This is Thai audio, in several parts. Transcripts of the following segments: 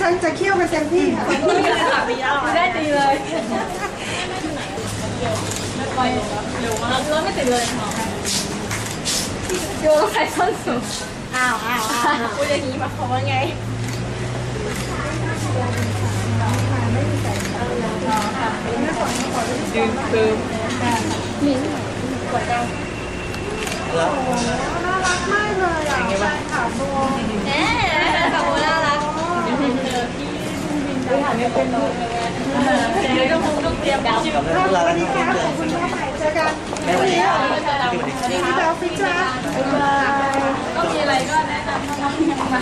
ฉันจะเคี่ยวกันเต็มที่ค่ะได้ดีเลยไปเร็วมากรถไม่ติดเลยโยนใส่ส้นสูงอ้าวอ้าวอ้าวพูดอย่างนี้มาเขาว่าไงยืนคือแล้วน่ารักมากเลยอะแฟนคลับโบแหมแบบน่ารักเดี๋ยวต้องคงต้องเตรียมดาวกลับแล้วลาสแล้วัสดีค่ะขอบคุณค่ะใหม่เจอกันแม่วันนี้ครับดีที่เราฟิชจ้าก็มีอะไรก็แนะนำน้องๆยังไง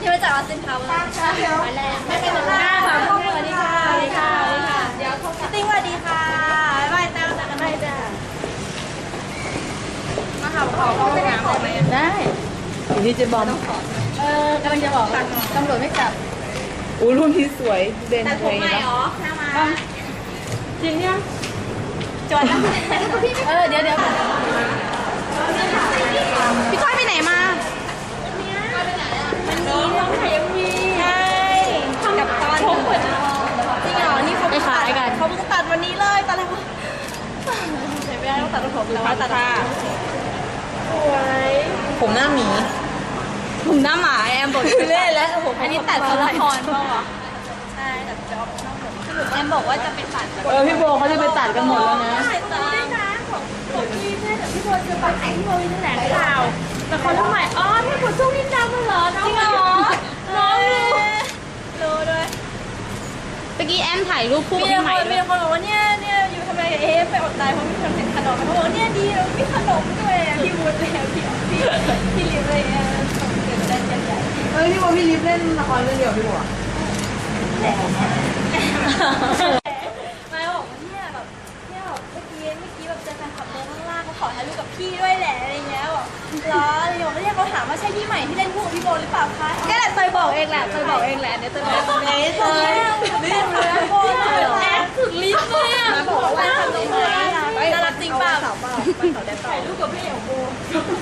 ที่มาจากออสตินพาวเวอร์วันแรกไม่เป็นไรค่ะสวัสดีค่ะสวัสดีค่ะสวัสดีค่ะเดี๋ยวพบกันติ้งสวัสดีค่ะบ๊ายบายจ้าจ้ากันได้จ้ามาหาขอเข้าห้องน้ำได้ไหมได้ อยู่ที่เจบอมเออกำลังจะบอกตำรวจไม่กลับอู้รุ่นที่สวยเด่นแต่ผเลมยใหม่นะอ๋อหน้ามาจริงยังจวนเออเดี๋ยวเดี๋ยวพี่ก้อยไปไหนมาวันนี้น้องถ่ายเอ็มวีใช่กับตอนผมเปิดจริงเหรอนี่เขาไปขายกันเขาเพิ่งตัดวันนี้เลยตอนแรกว่าใช้ไม่ได้ต้องตัดผมแต่ว่าตัดสวยผมหน้าหมี ผมหน้าหมาแอมบอกชื่อเล่นแล้วผมอันนี้ตัดตัวละครเปล่าใช่ตัดจ็อบสรุปแอมบอกว่าจะไปตัดเออพี่โบเขาจะไปตัดกันหมดแล้วนะใช่ตาของของพี่แม่แต่พี่โบจะไปไหนพี่โบมีแถลงข่าวแต่เขาทำไมอ๋อพี่โบช่วงนี้ดังเหรอน้องจริงเหรอ น้องรู้รู้ด้วยเมื่อกี้แอมถ่ายรูปคู่มีกับคพี่ใหม่นมีคนบอกว่าเนี่ยเนี่ยอยู่ทำไมเอ๊ะไปอดตายเพราะมีคนเห็นขนมเขาบอกว่าเนี่ยดีแล้วมีขนมด้วยอะพี่วุฒิเลยอะพี่พี่พี่ลิฟเลยอะ เกิดได้ใหญ่เออพี่โบพี่ลิฟเล่นละครเรื่องเดียวพี่โบอะมาบอกว่าเนี่ยแบบเนี่ยแบบเมื่อกี้เมื่อกี้แบบเจอแฟนคลับเดินข้างล่างเขาขอถ่ายรูปกับพี่ด้วยแหละอะไรเงี้ยบอกเหรออะไรบอกว่าเนี่ยเขาถามว่าใช่พี่ใหม่ที่เล่นคู่กับพี่โบหรือเปล่าคะก็แหละเตยบอกเองแหละเตยบอกเองแหละเนี่ยเตยบอกเองเตยรีบเลยโบเลยแอบสุดฤทธิ์เลยอะบอกว่าทำได้ไหมน่ารักจริงเปล่า ถ่ายรูปกับพี่เอ๋โบ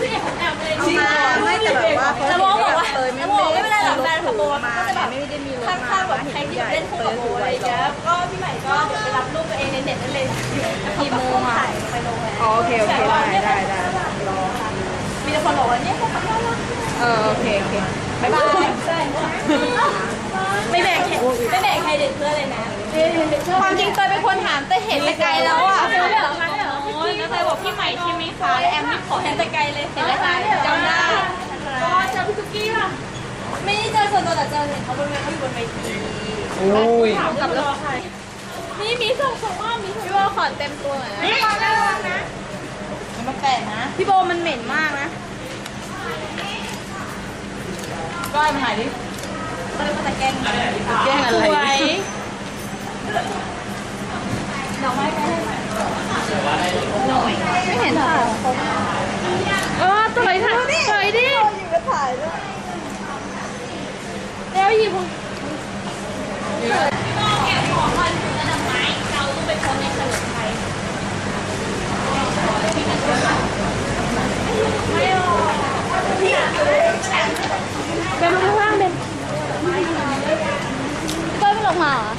พี่เอ๋แอบเลยจริงเหรอไม่แต่แบบว่าแล้วโบบอกว่าแล้วโบไม่เป็นไรหรอกแฟนของโบก็จะแบบไม่ได้มีรถข้างๆแบบใครที่เล่นคู่กับโบอะไรอย่างเงี้ยก็พี่ใหม่ก็ไปรับรูปตัวเองในเน็ตนั่นเลยกี่โมงอะไปลงแล้วอ๋อโอเคโอเคได้ได้ได้มีแต่คนบอกว่าเนี่ยเขาน่ารักเออโอเคโอเคบ๊ายบายไม่แบ่งไม่แบ่งใครเด็ดเพื่อเลยนะความจริงเตยเป็นคนถามเตยเห็นแต่ไกลแล้ว เห็นแต่ไกลเลยเห็นแล้วจำได้อ๋อเจอพี่ตุ๊กกี้ป่ะไม่ได้เจอส่วนตัวแต่เจอเห็นเขาบนเวทีเขาอยู่บนเวทีโอ้ยกลับแล้วมีมีส่งส่งว่ามีพี่โบขอเต็มตัวหน่อยนะพี่โบน่ารักนะมันแปะนะพี่โบมันเหม็นมากนะก้อยมาถ่ายดิก็เลยมาตะแกงแกล้งอะไรสวยดอกไม้ไปให้หน่อยไม่เห็นค่ะเออตัวไหนถ่ายถ่ายดิอยู่ก็ถ่ายด้วยแล้วหยิบแกะของวันถึงระดับไม้เราต้องไปคนในเฉลิมไทยไม่ออกเป็นข้างล่างเป็น ก็ไม่ลงมาเหรอ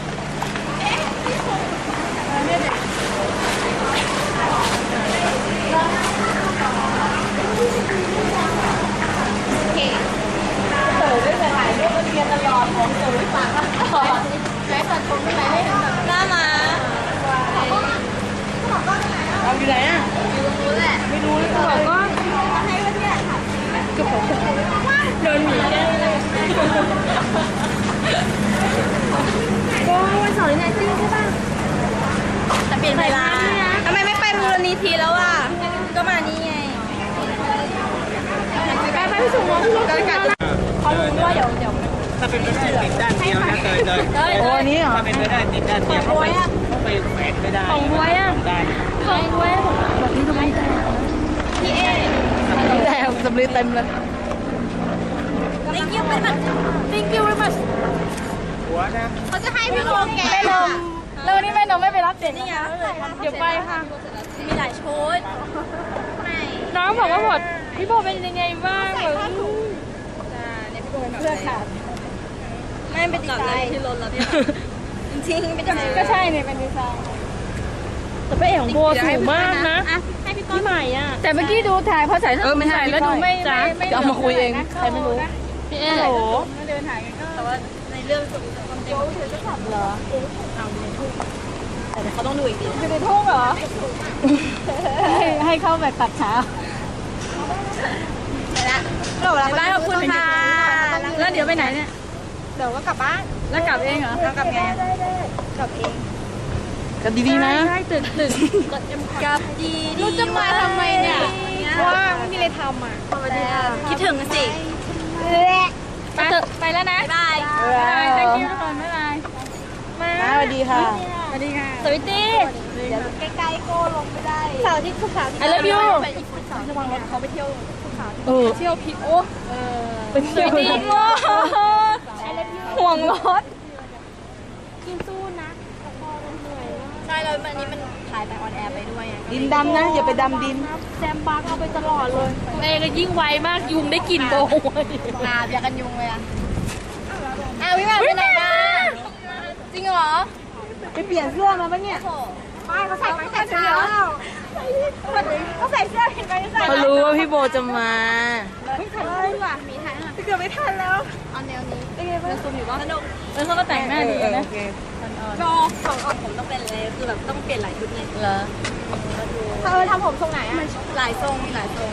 เต๋อไม่เคยถ่ายรูปเรียนตลอดของเต๋อไม่ปากตลอดแม้ตัดผมไม่ไหนไม่เห็นแบบหน้ามา เอาอยู่ไหนอะ อยู่ตรงนู้นแหละ ไม่รู้เลย บอกก็ให้ว่าเนี่ยโด นหมีแกล้งเลยก็วันเสาร์นี้ไงที่ใช่ป่ะแต่เปลี่ยนเวลาทำไมไม่ไปมูลนิธิแล้วอะ ก็มานี่ไง ไปไปพี่สุงพี่สุงเขารู้ด้วยเดี๋ยวเดี๋ยวถ้าเป็นไปได้ติดด้านเดียวนะเตยเตยเฮ้ยโอ้อันนี้เหรอถ้าเป็นไปได้ติดด้านเดียวของบวยอะไปแขวนไม่ได้ของบวยอะได้ของบวยของแบบนี้ทำไมพี่เอแต่สำลีเต็มเลย thank you very much thank you very much หัวนะเขาจะให้พี่โบแกะลมแล้ววันนี้แม่นมไม่ไปรับเด็กนี่ไงเดี๋ยวไปค่ะ มีหลายชุดไม่น้องบอกว่าหมดพี่โบเป็นยังไงบ้างแบบเพื่อขาดไม่เป็นดีไซน์ที่ล้นแล้วพี่จริงๆเป็นดีไซน์ก็ใช่เนี่ยเป็นดีไซน์แต่ป้าเอ๋ของโบสูงมากนะอะให้พี่ก้อนใหม่อะแต่เมื่อกี้ดูถ่ายพอใส่เออไม่ใส่แล้วดูไม่ไม่ไม่จะเอามาคุยเองใครไม่รู้ พี่เอ๋โอ้โหแต่ว่าในเรื่องความจริงเหรอแต่เขาต้องดูอีกทีอยู่ในทุ่งเหรอ ให้ให้เข้าแบบตัดขาไปละบ๊ายบายขอบคุณค่ะ แล้วเดี๋ยวไปไหนเนี่ย เดี๋ยวก็กลับบ้าน แล้วกลับเองเหรอแล้วกลับไง กลับเองกันดีๆนะใช่ตื่นตื่นกลับดีดีรู้จะมาทำไมเนี่ย ว่าไม่มีอะไรทำอะคิดถึงสิ ไปเถอะไปแล้วนะบ๊ายบายไป thank you ทุกคนบ๊ายบายมาสวัสดีค่ะสวัสดีค่ะสวัสดีใกล้ๆโก้ลงไม่ได้เสาร์ที่สุขาวที่ I love you ไปญี่ปุ่นสองระวังรถเขาไปเที่ยวสุขาวเออเที่ยวผิดโอ้เป็นสวัสดีโอ้ห่วงรถใช่แล้วอันนี้มันถ่ายไปออนแอร์ไปด้วยไงดินดำนะอย่าไปดำดิน แซมบักเอาไปตลอดเลยเองก็ยิ่งไวมากยุงได้กลิ่นโบยนาบยากันยุงเลยอะอ้าวพี่แม่ไปไหนมาจริงเหรอไปเปลี่ยนเสื้อมาปะเนี่ยไม่เขาใส่มาแต่เช้าเขาใส่เสื้อเห็นไหมใส่เขารู้ว่าพี่โบจะมาไม่ทันแล้วดีกว่ามีทันอะเกือบไม่ทันแล้วเอาแนวนี้เป็นไงบ้างสนุก สนุกเขาก็แต่งหน้าดีนะก็ของออกผมต้องเป็นเลยคือแบบต้องเปลี่ยนหลายชุดไงเหรอเธอทำผมทรงไหนอะหลายทรงมีหลายทรง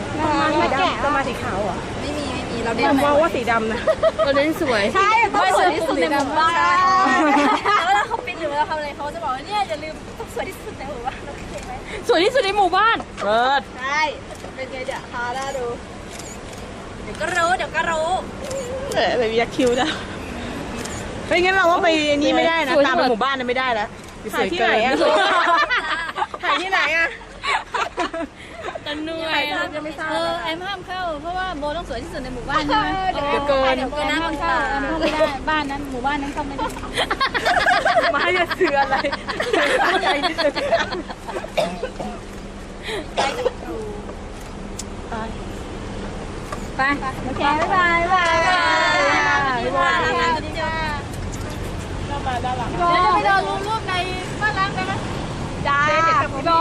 มาแกะจะมาสีขาวเหรอไม่มีไม่มีเราเน้ผนมองว่าสีดำนะตัวนี้สวยใช่ต้องสวยที่สุดในหมู่บ้านแล้วเวลาเขาปิดหรือเวลาทำอะไรเขาจะบอกว่าเนี่ยอย่าลืมต้องสวยที่สุดในหมู่บ้านเราเห็นไหมสวยที่สุดในหมู่บ้านเปิดใช่เป็นไงเดี๋ยวทาหน้าดู เดี๋ยวก็รู้เดี๋ยวก็รู้เออแบบยักษ์คิ้วนะ เฮ้ยงั้นเราว่าไปนี่ไม่ได้นะ ตามไปหมู่บ้านนั้นไม่ได้แล้วถ่ายที่ไหนอะสวยเกินถ่ายที่ไหนอะตะเหนื่อยเออแอมห้ามเข้า เพราะว่าโบต้องสวยที่สุดในหมู่บ้านใช่ไหมเดี๋ยวเกินเดี๋ยวเกินหน้าห้าคมนเข้าตาแอมเข้าไม่ได้บ้านนั้นหมู่บ้านนั้นเข้าไม่ได้มาให้จะเสืออะไรใจนิดนึงไปโอเคบ๊ายบายบ๊ายบายบ๊ายบายแล้วนะเดี๋ยว เดี๋ยว จะไปรอรูปรูปในบ้านล้างกันนะจ้าพี่โบ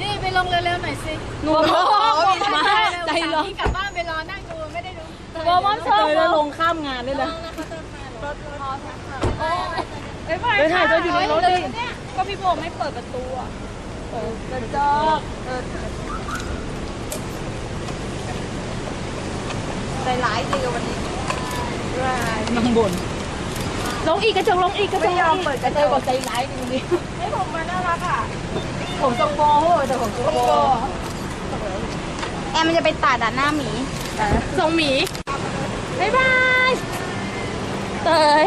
นี่ไปลงเร็วๆหน่อยสิหนูโอ้มาใจร้อนกลับบ้านไปรอนั่งดูไม่ได้ดูโบมอนชอบเคยแล้วลงข้ามงานด้วยนะไปไปไปถ่ายตัวอยู่ในรถดิก็พี่โบไม่เปิดประตูอะใจร้ายจริงวันนี้นางบ่น ลงอีกกระจกลงอีกกระจกไม่ยอมเปิดกระจกบอกใจร้ายจริงให้ผมมาน่ารักอะผมทรงโบโหแต่ผมทรงโบแอมมันจะไปตัดด้านหน้าหมีทรงหมีบ๊ายบายเตย